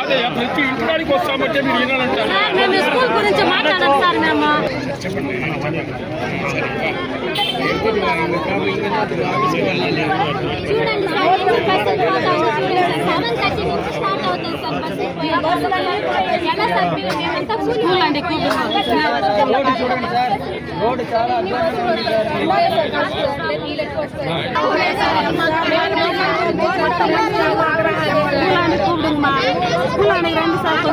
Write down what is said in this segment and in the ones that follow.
అదే ప్రతి ఇంటికాడికి వస్తామంటే మీరు వినాలంటారు. సార్ మేము స్కూల్ గురించి మాట్లాడాం సార్ మేము. చూడండి సార్ స్టార్ట్ అవుతుంది. సార్ ఎలా సార్ మేమంతా స్కూల్ అండి మా స్కూల్ రండి సార్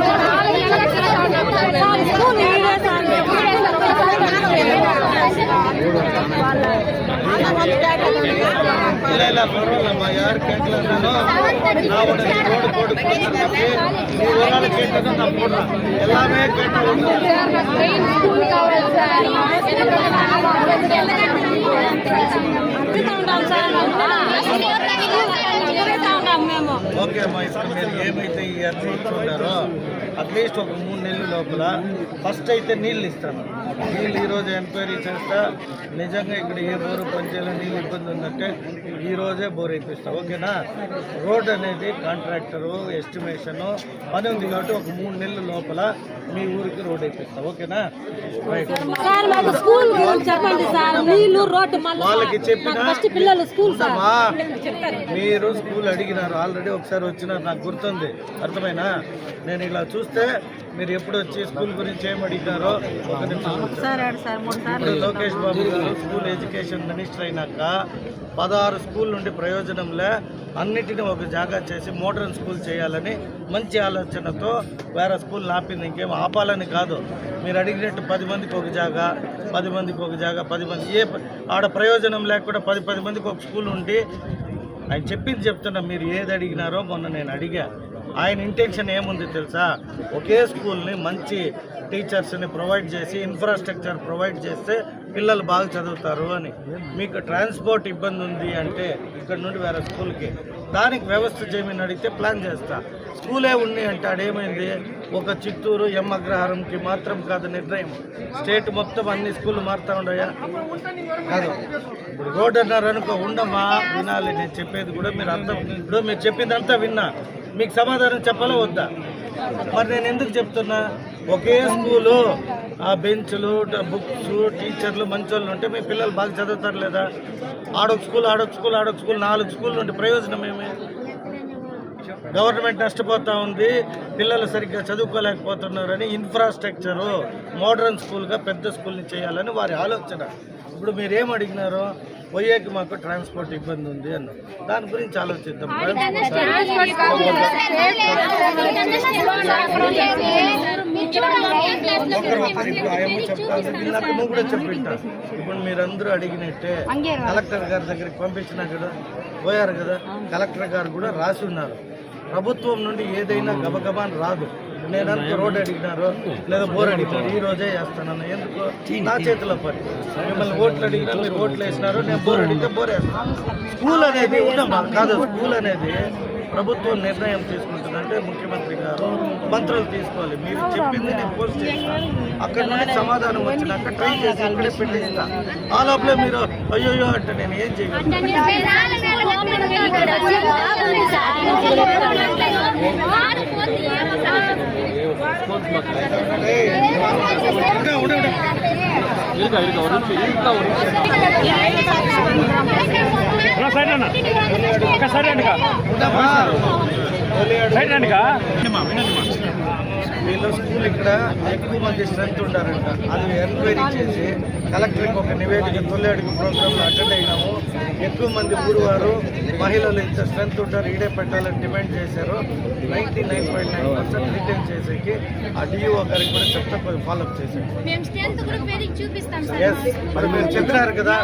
ಇಲ್ಲ ಇಲ್ಲ ಪರವಾಗಿಲ್ಲಮ್ಮ ಯಾರು ಕೇಳ್ತಿಲ್ಲ ನಾವು ರೋಡ್ ಬೋರ್ಡ್ ಕೊಡ್ತೀವಿ ನೀವು ಓಡಾಡ ಕೇಳ್ತಕ್ಕಂಥ ನಾವು ಕೊಡ ಎಲ್ಲಾமே ಕೇಟ ఉంటాం సార్ తిరుగుతూ మేము ఓకే అమ్మా ఇప్పుడు మీరు ఏమైతే ఈ అర్థం ఇచ్చుకుంటారో అట్లీస్ట్ ఒక మూడు నెలల లోపల ఫస్ట్ అయితే నీళ్ళు ఇస్తాను నీళ్ళు ఈరోజు ఎంక్వైరీ చేస్తా నిజంగా ఇక్కడ ఏ బోరు పనిచేయాలో నీళ్ళు ఇబ్బంది ఉందంటే ఈ రోజే బోర్ వేపిస్తా. ఓకేనా? రోడ్ అనేది కాంట్రాక్టరు ఎస్టిమేషను పని ఉంది కాబట్టి ఒక మూడు నెలల లోపల మీ ఊరికి రోడ్ వేపిస్తా. ఓకేనా? వాళ్ళకి చెప్పిన. మీరు స్కూల్ అడిగినారు. ఆల్రెడీ ఒకసారి వచ్చినారు. నాకు గుర్తుంది. అర్థమైనా? నేను ఇలా చూస్తే మీరు ఎప్పుడు వచ్చి స్కూల్ గురించి ఏం ఒక నిమిషం ఇప్పుడు లోకేష్ బాబు గారు స్కూల్ ఎడ్యుకేషన్ మినిస్టర్ అయినాక పదహారు స్కూల్ నుండి ప్రయోజనంలే అన్నిటిని ఒక జాగా చేసి మోడర్న్ స్కూల్ చేయాలని మంచి ఆలోచనతో వేరే స్కూల్ ఆపింది. ఇంకేం ఆపాలని కాదు. మీరు అడిగినట్టు పది మందికి ఒక జాగా పది మందికి ఒక జాగా పది మంది ఏ ఆడ ప్రయోజనం లేకుండా పది పది మందికి ఒక స్కూల్ ఉండి ఆయన చెప్పింది చెప్తున్నా మీరు ఏది అడిగినారో మొన్న నేను అడిగా. ఆయన ఇంటెన్షన్ ఏముంది తెలుసా? ఒకే స్కూల్ని మంచి టీచర్స్ని ప్రొవైడ్ చేసి ఇన్ఫ్రాస్ట్రక్చర్ ప్రొవైడ్ చేస్తే పిల్లలు బాగా చదువుతారు అని. మీకు ట్రాన్స్పోర్ట్ ఇబ్బంది ఉంది అంటే ఇక్కడ నుండి వేరే స్కూల్కి. దానికి వ్యవస్థ చేయమని అడిగితే ప్లాన్ చేస్తా. స్కూలే ఉంది అంటాడు ఏమైంది ఒక చిత్తూరు ఎం అగ్రహారంకి మాత్రం కాదు నిర్ణయం. స్టేట్ మొత్తం అన్ని స్కూళ్ళు మారుతా ఉండయా కాదు. ఇప్పుడు రోడ్ అన్నారు అనుకో వినాలి. నేను చెప్పేది కూడా మీరు అర్థం ఇప్పుడు మీరు చెప్పిందంతా విన్నా. మీకు సమాధానం చెప్పాలా వద్దా? మరి నేను ఎందుకు చెప్తున్నా? ఒకే స్కూలు ఆ బెంచ్లు బుక్స్ టీచర్లు మంచోళ్ళు ఉంటే మీ పిల్లలు బాగా చదువుతారు లేదా? ఆడొక స్కూల్ ఆడొక స్కూల్ ఆడొక స్కూల్ నాలుగు స్కూల్ నుండి ప్రయోజనం ఏమి? గవర్నమెంట్ నష్టపోతూ ఉంది పిల్లలు సరిగ్గా చదువుకోలేకపోతున్నారని ఇన్ఫ్రాస్ట్రక్చరు మోడర్న్ స్కూల్గా పెద్ద స్కూల్ని చేయాలని వారి ఆలోచన. ఇప్పుడు మీరు ఏం అడిగినారో పోయేకి మాకు ట్రాన్స్పోర్ట్ ఇబ్బంది ఉంది అన్న. దాని గురించి ఆలోచిద్దాం. ఇందాక నువ్వు కూడా చెప్పింటా ఇప్పుడు మీరందరూ అడిగినట్టే కలెక్టర్ గారి దగ్గరికి పంపించినా కదా పోయారు కదా. కలెక్టర్ గారు కూడా రాసి ఉన్నారు. ప్రభుత్వం నుండి ఏదైనా గబగబాన్ రాదు. నేనంత రోడ్ అడిగినారు లేదా బోర్ అడిగినారు ఈ రోజే వేస్తానన్న ఎందుకు? నా చేతిలో పని. మిమ్మల్ని ఓట్లు అడిగినా మీరు ఓట్లు వేసినారు నేను బోర్ అడిగితే బోర్ వేస్తాను స్కూల్ అనేది ఉండమ్మా కాదు స్కూల్ అనేది ప్రభుత్వం నిర్ణయం తీసుకుంటుందంటే ముఖ్యమంత్రి గారు మంత్రులు తీసుకోవాలి. మీరు చెప్పింది నేను పోస్ట్ చేస్తాను అక్కడ నుండి సమాధానం వచ్చినాక ట్రై చేసి ఇక్కడే పెట్టిస్తా ఆ లోపలే మీరు అయ్యోయ్యో అంటే నేను ఏం చేయగలను? ఉండే. సైడ్ అన్న ఒక సైడ్ అండి సైడ్ అండి వీళ్ళ స్కూల్ ఇక్కడ ఎక్కువ మంది స్ట్రెంత్ ఉంటారంట. అది ఎంక్వైరీ చేసి కలెక్టర్కి ఒక నివేదిక తొలి అడుగు ప్రోగ్రాంలో అటెండ్ అయినాము. ఎక్కువ మంది ఊరువారు మహిళలు ఇంత స్ట్రెంత్ ఉంటారు ఈడే పెట్టాలని డిమాండ్ చేశారు. Ninety nine point nine percent retain చేసేకి ఆ డిఓ గారికి కూడా చెప్తే ఫాలోఅప్ చేశారు. ఎస్ మరి మీరు చెప్పినారు కదా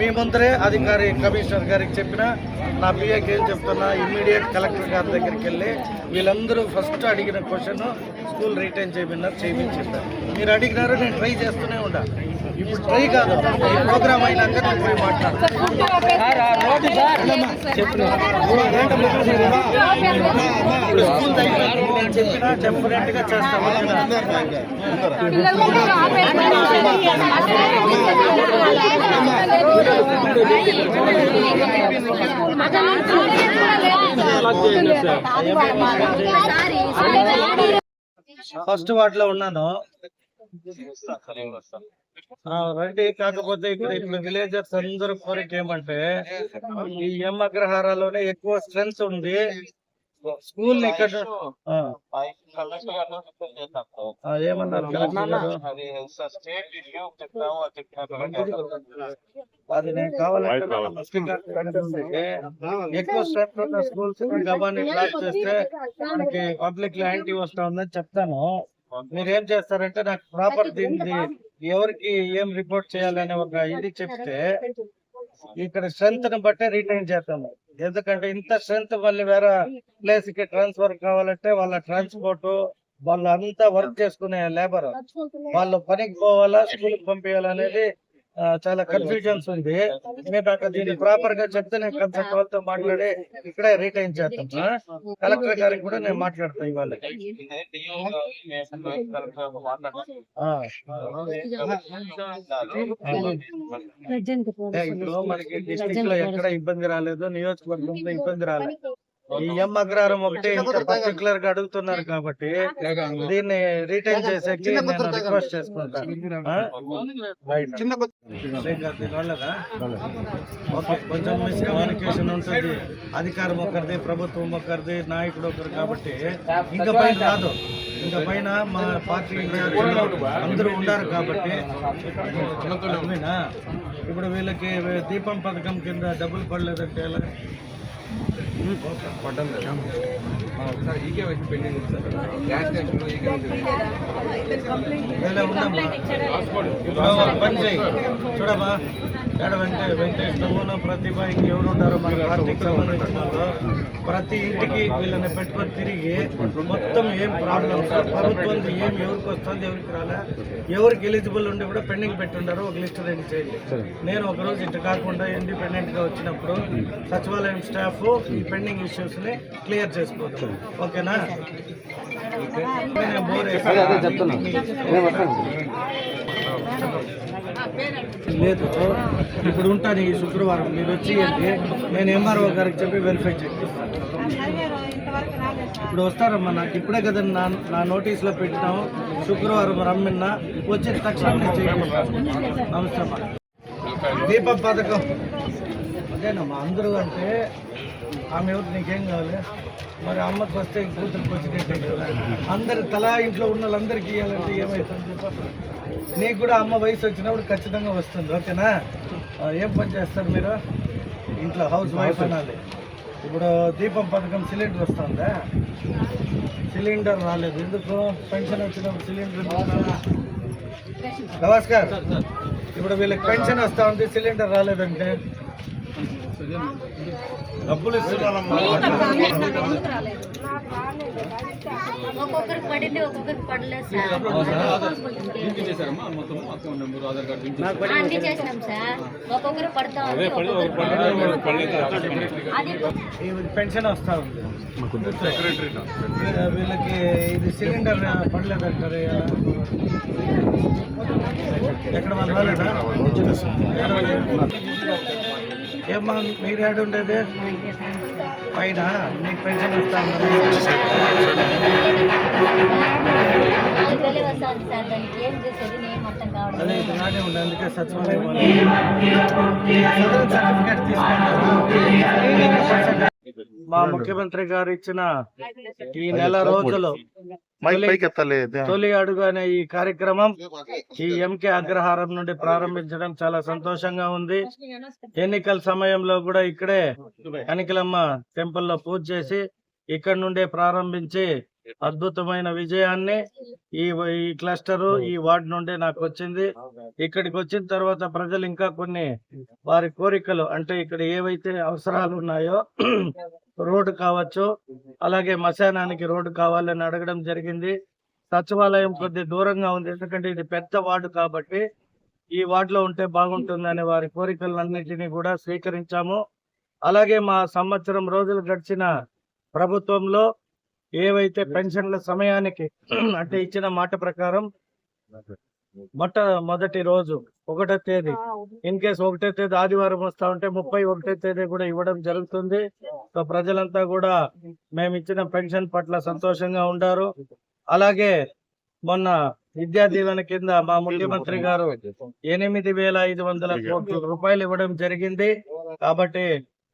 మీ ముందరే అధికారి కమిషనర్ గారికి చెప్పిన నా పిఏకి ఏం చెప్తున్నా ఇమ్మీడియట్ కలెక్టర్ గారి దగ్గరికి వెళ్ళి వీళ్ళందరూ ఫస్ట్ అడిగిన క్వశ్చన్ స్కూల్ రిటైన్ చేయమన్నారు చేయించారు మీరు అడిగినారు నేను ట్రై చేస్తూనే ఉండా ఇప్పుడు ట్రై కాదు ఈ ప్రోగ్రామ్ అయినాక నేను పోయి మాట్లాడతాను చెప్పినా గా చేస్తాం ఫస్ట్ వాటిలో ఉన్నాను. రండి. కాకపోతే ఇక్కడ ఇక్కడ విలేజర్స్ అందరూ కోరిక ఏమంటే ఈ ఎం అగ్రహారాలోనే ఎక్కువ స్ట్రెంత్ ఉంది. స్కూల్ ఇక్కడ ఏమన్నారు? అది నేను కావాలంటే ఎక్కువ స్ట్రెంత్ ఉన్న స్కూల్స్ గబాన్ని బ్లాక్ చేస్తే మనకి పబ్లిక్లో యాంటీ వస్తా ఉందని చెప్తాను మీరు ఏం చేస్తారంటే నాకు ప్రాపర్ దీన్ని ఎవరికి ఏం రిపోర్ట్ చేయాలనే ఒక ఇది చెప్తే ఇక్కడ స్ట్రెంత్ని బట్టే రిటైన్ చేస్తాము. ఎందుకంటే ఇంత స్ట్రెంత్ మళ్ళీ వేరే ప్లేస్కి ట్రాన్స్ఫర్ కావాలంటే వాళ్ళ ట్రాన్స్పోర్ట్ వాళ్ళు అంతా వర్క్ చేసుకునే లేబర్ వాళ్ళు పనికి పోవాలా స్కూల్కి పంపించాలనేది చాలా కన్ఫ్యూజన్స్ ఉంది. దీన్ని ప్రాపర్గా చెప్తే నేను కన్సల్ట్ వాళ్ళతో మాట్లాడి ఇక్కడే రిటైన్ చేస్తాం? కలెక్టర్ గారికి కూడా నేను మాట్లాడతాను ఇవాళ. ఇప్పుడు మనకి డిస్ట్రిక్ట్లో ఎక్కడ ఇబ్బంది రాలేదు నియోజకవర్గంలో ఇబ్బంది రాలేదు ఈ ఎం అగ్రహారం ఒకటి పర్టికులర్గా అడుగుతున్నారు కాబట్టి దీన్ని రిటైన్ చేసేకి నేను రిక్వెస్ట్ చేసుకుంటాను. కొంచెం మిస్కమ్యూనికేషన్ ఉంటుంది. అధికారం ఒకరిది ప్రభుత్వం ఒకరిది నాయకుడు ఒకరు కాబట్టి ఇంకా పైన రాదు ఇంకా పైన మా పార్టీ అందరూ ఉన్నారు కాబట్టి? ఇప్పుడు వీళ్ళకి దీపం పథకం కింద డబ్బులు పడలేదంటే ఎలా ఇలా ఉండమ్మా. ఇప్పుడు ఒక పని చేయి. చూడమ్మా ఏడ వెంకటే వెంకటేష్ నువ్వును ప్రతిభ ఇంకెవరు మన పార్టీకి సంబంధించిన వాళ్ళు ప్రతి ఇంటికి వీళ్ళని పెట్టుకొని తిరిగి మొత్తం ఏం ప్రాబ్లమ్స్ ప్రభుత్వం ఏం ఎవరికి వస్తుంది ఎవరికి రాలే? ఎవరికి ఎలిజిబుల్ ఉండి కూడా పెండింగ్ పెట్టుండారు ఒక లిస్ట్ రెడీ చేయండి. నేను ఒక రోజు ఇటు కాకుండా ఇండిపెండెంట్గా వచ్చినప్పుడు సచివాలయం స్టాఫ్ ఈ పెండింగ్ ఇష్యూస్ని క్లియర్ చేసుకోవచ్చు ఓకేనా? నేను బోర్ లేదు. ఇప్పుడు ఉంటాను ఈ శుక్రవారం. మీరు వచ్చేయండి నేను ఎంఆర్ఓ గారికి చెప్పి వెరిఫై చేపిస్తాను ఇప్పుడు వస్తారమ్మా నాకు ఇప్పుడే కదా నా నా నోటీస్లో పెట్టినాము శుక్రవారం రమ్మిన్న వచ్చి తక్షణం నేను నమస్తే అమ్మా దీప పథకం. అదేనమ్మా అందరూ అంటే ఆమె ఎవరు నీకేం కావాలి? మరి అమ్మకి వస్తే కూతురికి వచ్చినట్టే కదా. అందరు తలా ఇంట్లో ఉన్న వాళ్ళందరికీ ఇవ్వాలంటే ఏమవుతుంది చెప్పు నీకు కూడా అమ్మ వయసు వచ్చినప్పుడు ఖచ్చితంగా వస్తుంది ఓకేనా? ఏం పని చేస్తారు మీరు? ఇంట్లో హౌస్ వైఫ్ అనాలి. ఇప్పుడు దీపం పథకం సిలిండర్ వస్తుందా? సిలిండర్ రాలేదు. ఎందుకు? పెన్షన్ వచ్చినప్పుడు సిలిండర్? నమస్కార్. ఇప్పుడు వీళ్ళకి పెన్షన్ వస్తా ఉంది సిలిండర్ రాలేదంటే? డబ్బులు ఇస్తున్నారమ్మా ఒక్కొక్కరికి పడింది ఒక్కొక్కరికి పడలేదు సార్. అన్ని చేసినాం సార్. ఒక్కొక్కరు పడతా ఉంది ఒక్కొక్కరు అది ఈ పెన్షన్ వస్తా ఉంది. వీళ్ళకి ఇది సిలిండర్ పడలేదంటారు ఎలా? ఎక్కడ వాళ్ళు రాలేదా ఏమ్మా మీరు ఏడు ఉండేది? పైన? మీకు పెన్షన్ ఇస్తాను ఏం చేసేది అదే ఇది నానే అందుకే సచివాలయం సర్టిఫికేట్ తీసుకుంటారు. మా ముఖ్యమంత్రి గారు ఇచ్చిన ఈ నెల రోజులు తొలి- తొలి అడుగు అనే ఈ కార్యక్రమం ఈ ఎంకే అగ్రహారం నుండి ప్రారంభించడం చాలా సంతోషంగా ఉంది. ఎన్నికల సమయంలో కూడా ఇక్కడే కనికలమ్మ టెంపుల్లో పూజ చేసి ఇక్కడ నుండే ప్రారంభించి అద్భుతమైన విజయాన్ని ఈ ఈ క్లస్టర్ ఈ వార్డు నుండి నాకు వచ్చింది. ఇక్కడికి వచ్చిన తర్వాత ప్రజలు ఇంకా కొన్ని వారి కోరికలు అంటే ఇక్కడ ఏవైతే అవసరాలు ఉన్నాయో రోడ్డు కావచ్చు అలాగే మశానానికి రోడ్డు కావాలని అడగడం జరిగింది. సచివాలయం కొద్ది దూరంగా ఉంది ఎందుకంటే ఇది పెద్ద వార్డు కాబట్టి ఈ వార్డులో ఉంటే బాగుంటుందనే వారి కోరికలన్నింటినీ కూడా స్వీకరించాము. అలాగే మా సంవత్సరం రోజులు గడిచిన ప్రభుత్వంలో ఏవైతే పెన్షన్ల సమయానికి అంటే ఇచ్చిన మాట ప్రకారం మొట్ట మొదటి రోజు ఒకటో తేదీ. ఇన్ కేస్ ఒకటో తేదీ ఆదివారం వస్తా ఉంటే ముప్పై ఒకటో తేదీ కూడా ఇవ్వడం జరుగుతుంది. సో ప్రజలంతా కూడా మేము ఇచ్చిన పెన్షన్ పట్ల సంతోషంగా ఉండారు. అలాగే మొన్న విద్యా దీవెన కింద మా ముఖ్యమంత్రి గారు ఎనిమిది వేల ఐదు వందల కోట్ల రూపాయలు ఇవ్వడం జరిగింది. కాబట్టి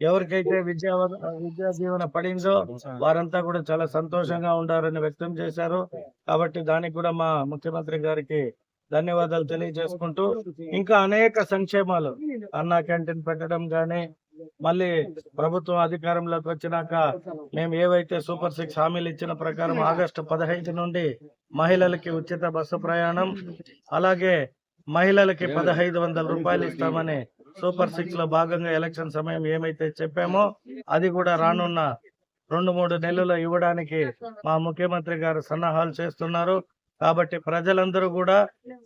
ఎవరికైతే విద్యా విద్యా దీవెన పడిందో వారంతా కూడా చాలా సంతోషంగా ఉండారని వ్యక్తం చేశారు. కాబట్టి దానికి కూడా మా ముఖ్యమంత్రి గారికి ధన్యవాదాలు తెలియజేసుకుంటూ ఇంకా అనేక సంక్షేమాలు అన్నా క్యాంటీన్ పెట్టడం గాని మళ్ళీ ప్రభుత్వం అధికారంలోకి వచ్చినాక మేము ఏవైతే సూపర్ సిక్స్ హామీలు ఇచ్చిన ప్రకారం ఆగస్టు పదహైదు నుండి మహిళలకి ఉచిత బస్సు ప్రయాణం అలాగే మహిళలకి పదహైదు వందల రూపాయలు ఇస్తామని సూపర్ సిక్స్లో భాగంగా ఎలక్షన్ సమయం ఏమైతే చెప్పామో అది కూడా రానున్న రెండు మూడు నెలలు ఇవ్వడానికి మా ముఖ్యమంత్రి గారు సన్నాహాలు చేస్తున్నారు. కాబట్టి ప్రజలందరూ కూడా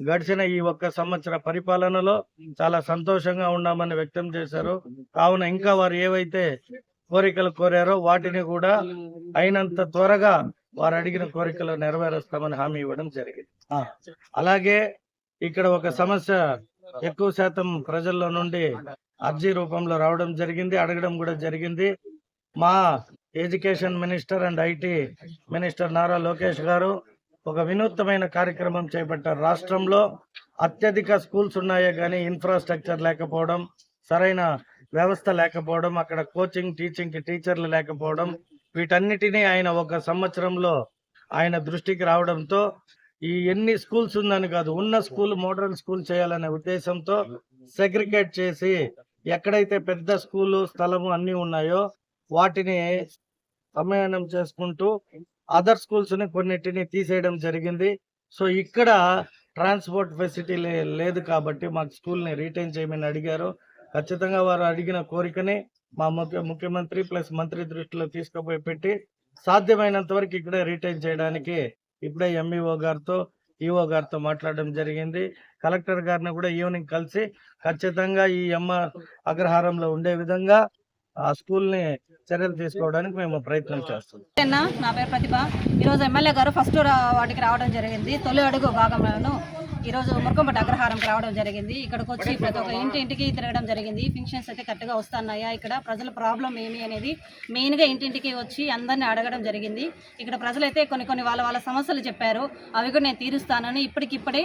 గడిచిన ఈ ఒక్క సంవత్సర పరిపాలనలో చాలా సంతోషంగా ఉన్నామని వ్యక్తం చేశారు. కావున ఇంకా వారు ఏవైతే కోరికలు కోరారో వాటిని కూడా అయినంత త్వరగా వారు అడిగిన కోరికలు నెరవేరుస్తామని హామీ ఇవ్వడం జరిగింది. అలాగే ఇక్కడ ఒక సమస్య ఎక్కువ శాతం ప్రజల్లో నుండి అర్జీ రూపంలో రావడం జరిగింది అడగడం కూడా జరిగింది. మా education minister and IT minister Nara Lokesh garu ఒక వినూత్నమైన కార్యక్రమం చేపట్టారు. రాష్ట్రంలో అత్యధిక స్కూల్స్ ఉన్నాయే కానీ ఇన్ఫ్రాస్ట్రక్చర్ లేకపోవడం సరైన వ్యవస్థ లేకపోవడం అక్కడ కోచింగ్ టీచింగ్కి టీచర్లు లేకపోవడం వీటన్నిటినీ ఆయన ఒక సంవత్సరంలో ఆయన దృష్టికి రావడంతో ఈ ఎన్ని స్కూల్స్ ఉందని కాదు ఉన్న స్కూల్ మోడర్న్ స్కూల్ చేయాలనే ఉద్దేశంతో సెగ్రిగేట్ చేసి ఎక్కడైతే పెద్ద స్కూలు స్థలము అన్ని ఉన్నాయో వాటిని సమయానం చేసుకుంటూ అదర్ స్కూల్స్ని కొన్నిటిని తీసేయడం జరిగింది. సో ఇక్కడ ట్రాన్స్పోర్ట్ ఫెసిలిటీ లేదు కాబట్టి మాకు స్కూల్ని రిటైన్ రీటైన్ చేయమని అడిగారు. ఖచ్చితంగా వారు అడిగిన కోరికని మా ముఖ్య ముఖ్యమంత్రి ప్లస్ మంత్రి దృష్టిలో తీసుకుపోయి పెట్టి సాధ్యమైనంత వరకు ఇక్కడే రీటైన్ చేయడానికి ఇప్పుడే ఎంఈఓ గారితో ఈఓ గారితో మాట్లాడడం జరిగింది. కలెక్టర్ గారిని కూడా ఈవినింగ్ కలిసి ఖచ్చితంగా ఈ ఎమ్మ అగ్రహారంలో ఉండే విధంగా ఆ స్కూల్ని చర్యలు తీసుకోవడానికి మేము ప్రయత్నం చేస్తున్నాం. నా పేరు ప్రతిభ. ఈరోజు ఎమ్మెల్యే గారు ఫస్ట్ వాటికి రావడం జరిగింది. తొలి అడుగు భాగంలోను ఈరోజు మురకంపట్టి అగ్రహారంకి రావడం జరిగింది. ఇక్కడికి వచ్చి ప్రతి ఒక్క ఇంటి ఇంటికి తిరగడం జరిగింది. ఫంక్షన్స్ అయితే కరెక్ట్గా వస్తున్నాయా? ఇక్కడ ప్రజల ప్రాబ్లం ఏమి అనేది మెయిన్గా ఇంటింటికి వచ్చి అందరిని అడగడం జరిగింది. ఇక్కడ ప్రజలైతే కొన్ని కొన్ని వాళ్ళ వాళ్ళ సమస్యలు చెప్పారు. అవి కూడా నేను తీరుస్తానని ఇప్పటికిప్పుడే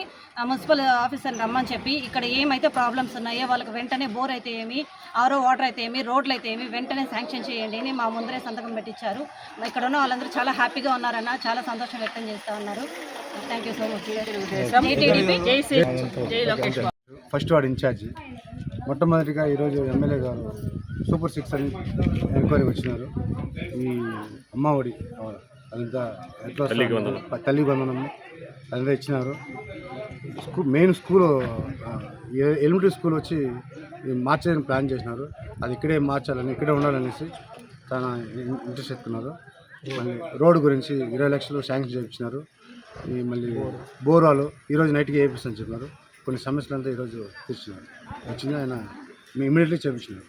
మున్సిపల్ ఆఫీసర్ని రమ్మని చెప్పి ఇక్కడ ఏమైతే ప్రాబ్లమ్స్ ఉన్నాయో వాళ్ళకి వెంటనే బోర్ అయితే ఏమి ఆరో వాటర్ అయితే ఏమి రోడ్లు అయితే ఏమి వెంటనే శాంక్షన్ చేయండి అని మా ముందరే సంతకం పెట్టించారు. ఇక్కడ ఉన్న వాళ్ళందరూ చాలా హ్యాపీగా ఉన్నారన్న చాలా సంతోషం వ్యక్తం చేస్తూ ఉన్నారు. First ward incharge. మొట్టమొదటిగా ఈరోజు ఎమ్మెల్యే గారు సూపర్ సిక్స్ అని ఎంక్వైరీ వచ్చినారు. ఈ అమ్మఒడి అదంతా ఎట్లా తల్లి బంధనం అదంతా ఇచ్చినారు. School main school elementary school వచ్చి ఇది మార్చేదని ప్లాన్ చేసినారు. అది ఇక్కడే మార్చాలని ఇక్కడే ఉండాలనేసి చాలా ఇంట్రెస్ట్ ఎత్తుకున్నారు. మళ్ళీ రోడ్డు గురించి ఇరవై లక్షలు శాంక్షన్ చేయించినారు. ఈ మళ్ళీ బోరాలు ఈరోజు నైట్కి వేయిస్తాను చెప్పినారు. కొన్ని సమస్యలు అంతా ఈరోజు తీర్చినారు. వచ్చింది ఆయన ఇమీడియట్లీ చేపించినారు